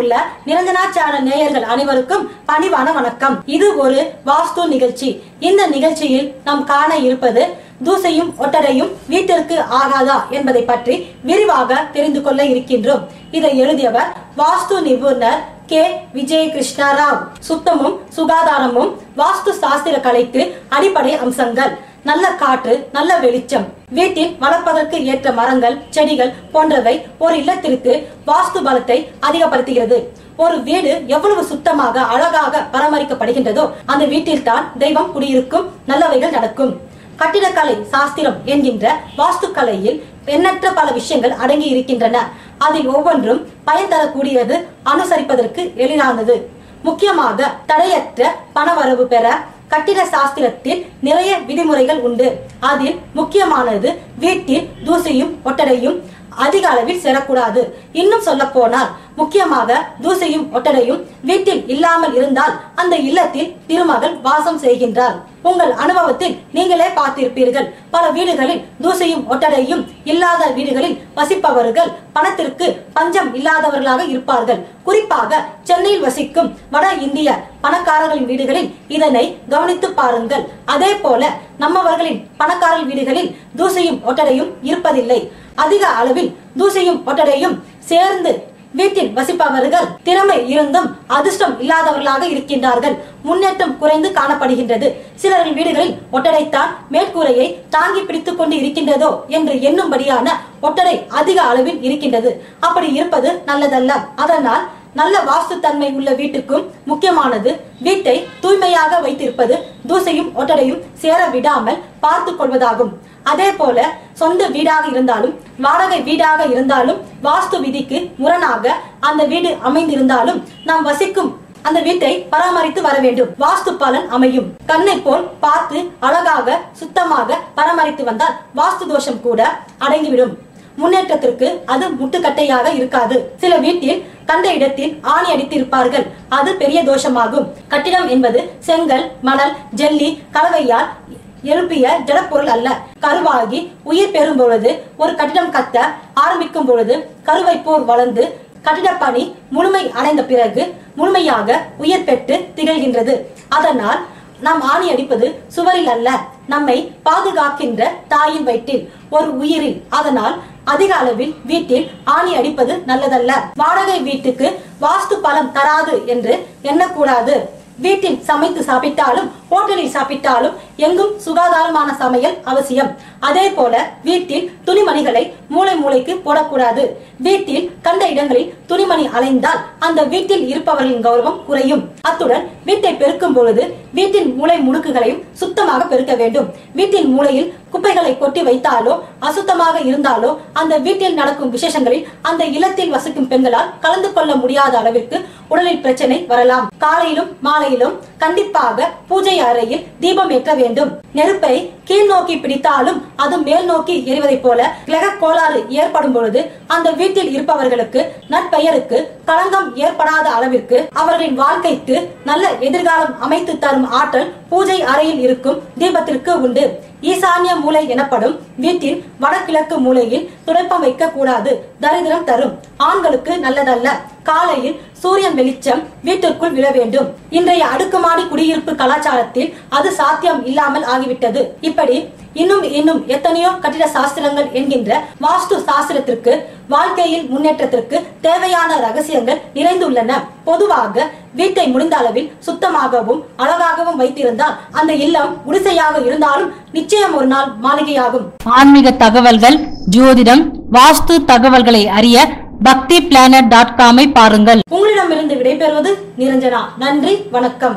உள்ள நிரஞ்சனாச்சார நேயர்கள் அனைவருக்கும் பணிவான வணக்கம். இது ஒரு வாஸ்து நிகழ்ச்சி. இந்த நிகழ்ச்சியில் நாம் காண இருப்பது தூசையும் ஒட்டடையும் வீட்டிற்கு ஆகாதா என்பதை பற்றி விரிவாக தெரிந்து கொள்ள இருக்கின்றோம். இதை எழுதியவர் வாஸ்து நிபுணர் கே. விஜய கிருஷ்ணராவ் சுத்தமும் சுகாதாரமும் வாஸ்து சாஸ்திர கலைக்கு அடிப்படை அம்சங்கள். நல்ல காற்று நல்ல வெளிச்சம் வீட்டில் வளர்ப்பதற்கு ஏற்ற மரங்கள் செடிகள் போன்றவை ஒரு இல்லத்திற்கு வாஸ்து பலத்தை அதிகப்படுத்துகிறது. ஒரு வீடு எவ்வளவு சுத்தமாக அழகாக பராமரிக்கப்படுகின்றதோ அந்த வீட்டில் தான் தெய்வம் குடியிருக்கும் நல்லவைகள் நடக்கும். கட்டிடக்கலை சாஸ்திரம் என்கின்ற வாஸ்து கலையில் எண்ணற்ற பல விஷயங்கள் அடங்கி இருக்கின்றன. அதில் ஒவ்வொன்றும் பயன் தரக்கூடியது அனுசரிப்பதற்கு எளிதானது. முக்கியமாக தடையற்ற பணவரவு பெற கட்டிட சாஸ்திரத்தில் நிறைய விதிமுறைகள் உண்டு. அதில் முக்கியமானது வீட்டில் தூசியும் ஒட்டடையும் அதிக அளவில் சேரக்கூடாது. இன்னும் சொல்ல போனால் முக்கியமாக தூசையும் ஒட்டடையும் வீட்டில் இல்லாமல் இருந்தால் அந்த இல்லத்தில் திருமகள் வாசம் செய்கின்றார் உங்கள் அனுபவத்தில் நீங்களே பார்த்திருப்பீர்கள். பல வீடுகளில் தூசையும் ஒட்டடையும் இல்லாத வீடுகளில் வசிப்பவர்கள் பணத்திற்கு பஞ்சம் இல்லாதவர்களாக இருப்பார்கள். குறிப்பாக சென்னையில் வசிக்கும் வட இந்திய பணக்காரர்களின் வீடுகளில் இதனை கவனித்து பாருங்கள். அதே போல நம்மவர்களின் பணக்காரர் வீடுகளில் தூசையும் ஒட்டடையும் இருப்பதில்லை. அதிக அளவில் தூசையும் ஒட்டடையும் சேர்ந்து வீட்டில் வசிப்பவர்கள் திறமை இருந்தும் அதிர்ஷ்டம் இல்லாதவர்களாக இருக்கின்றார்கள். முன்னேற்றம் குறைந்து காணப்படுகின்றது. சிலரின் வீடுகளில் ஒட்டடைத்தான் மேற்கூரையை தாங்கி பிடித்துக் கொண்டு இருக்கின்றதோ என்று எண்ணும்படியான ஒட்டடை அதிக அளவில் இருக்கின்றது. அப்படி இருப்பது நல்லதல்ல. அதனால் நல்ல வாஸ்து தன்மை உள்ள வீட்டுக்கும் முக்கியமானது வீட்டை தூய்மையாக வைத்திருப்பது. தூசையும் ஒட்டடையும் சேர விடாமல் பார்த்து கொள்வதாகும். அதே போல சொந்த வீடாக இருந்தாலும் வாடகை வீடாக இருந்தாலும் வாஸ்து விதிக்கு முரணாக அந்த வீடு அமைந்திருந்தாலும் நாம் வசிக்கும் அந்த வீட்டை பராமரித்து வர வேண்டும். வாஸ்து பலன் அமையும். கண்ணை போல் பார்த்து அழகாக சுத்தமாக பராமரித்து வந்தால் வாஸ்து தோஷம் கூட அடங்கிவிடும். முன்னேற்றத்திற்கு அது முட்டுக்கட்டையாக இருக்காது. சில வீட்டில் கண்ட இடத்தில் ஆணி அடித்து இருப்பார்கள் அது பெரிய தோஷமாகும். கட்டிடம் என்பது செங்கல் மணல் ஜல்லி கலவையால் எழுப்பிய ஜடப்பொருள் அல்ல. கருவாகி உயிர் பெறும் பொழுது ஒரு கட்டிடம் கத்த ஆரம்பிக்கும் பொழுது கருவை போர் வளர்ந்து கட்டிடப் பணி முழுமை அடைந்த பிறகு முழுமையாக உயிர் பெற்று திகழ்கின்றது. அதனால் நாம் ஆணி அடிப்பது சுவரில் அல்ல நம்மை பாதுகாக்கின்ற தாயின் வயிற்றில் ஒரு உயிரில். அதனால் அதிக அளவில் வீட்டில் ஆணி அடிப்பது நல்லதல்ல. வாடகை வீட்டுக்கு வாஸ்து பலம் தராது என்று எண்ணக்கூடாது. வீட்டில் சமைத்து சாப்பிட்டாலும் ஹோட்டலில் சாப்பிட்டாலும் எங்கும் சுகாதாரமான சமையல் அவசியம். அதே போல வீட்டில் துணிமணிகளை மூளை மூளைக்கு போடக்கூடாது. வீட்டில் கண்ட இடங்களில் துணிமணி அலைந்தால் அந்த வீட்டில் இருப்பவர்களின் கௌரவம் குறையும். அத்துடன் வீட்டை பெருக்கும் பொழுது வீட்டின் மூளை முடுக்குகளையும் சுத்தமாக பெருக்க வேண்டும். வீட்டின் மூளையில் குப்பைகளை கொட்டி வைத்தாலோ அசுத்தமாக இருந்தாலோ அந்த வீட்டில் நடக்கும் விசேஷங்களில் அந்த இல்லத்தில் வசிக்கும் பெண்களால் கலந்து கொள்ள முடியாத அளவிற்கு உடலில் பிரச்சனை வரலாம். காலையிலும் மாலையிலும் கண்டிப்பாக பூஜை அறையில் தீபம் ஏற்ற வேண்டும் வேண்டும். நெருப்பை கீழ் நோக்கி பிடித்தாலும் அது மேல் நோக்கி எரிவதைப் போல கிரக கோளாறு ஏற்படும் பொழுது அந்த வீட்டில் இருப்பவர்களுக்கு நற்பெயருக்கு களங்கம் ஏற்படாத அளவிற்கு அவர்களின் வாழ்க்கைக்கு நல்ல எதிர்காலம் அமைத்து தரும் ஆற்றல் பூஜை அறையில் இருக்கும் தீபத்திற்கு உண்டு. ஈசான்ய மூலை எனப்படும் வீட்டின் வடகிழக்கு மூலையில் துடைப்பம் வைக்க கூடாது தரித்திரம் தரும். ஆண்களுக்கு நல்லதல்ல. காலையில் சூரியன் வெளிச்சம் வீட்டிற்குள் விழ வேண்டும். இன்றைய அடுக்குமாடி குடியிருப்பு கலாச்சாரத்தில் அது சாத்தியம் இல்லாமல் ஆகிவிட்டது. இப்படி இன்னும் இன்னும் எத்தனையோ கட்டிட சாஸ்திரங்கள் என்கின்ற வாஸ்து சாஸ்திரத்திற்கு வாழ்க்கையில் முன்னேற்றத்திற்கு தேவையான ரகசியங்கள் நிறைந்துள்ளன. பொதுவாக வீட்டை முடிந்த அளவில் சுத்தமாகவும் அழகாகவும் வைத்திருந்தால் அந்த இல்லம் குடிசையாக இருந்தாலும் நிச்சயம் ஒரு நாள் மாளிகையாகும். ஆன்மீக தகவல்கள் ஜோதிடம் வாஸ்து தகவல்களை அறிய பக்தி பிளானட் டாட் காமை பாருங்கள். உங்களிடமிருந்து விடைபெறுவது நிரஞ்சனா. நன்றி வணக்கம்.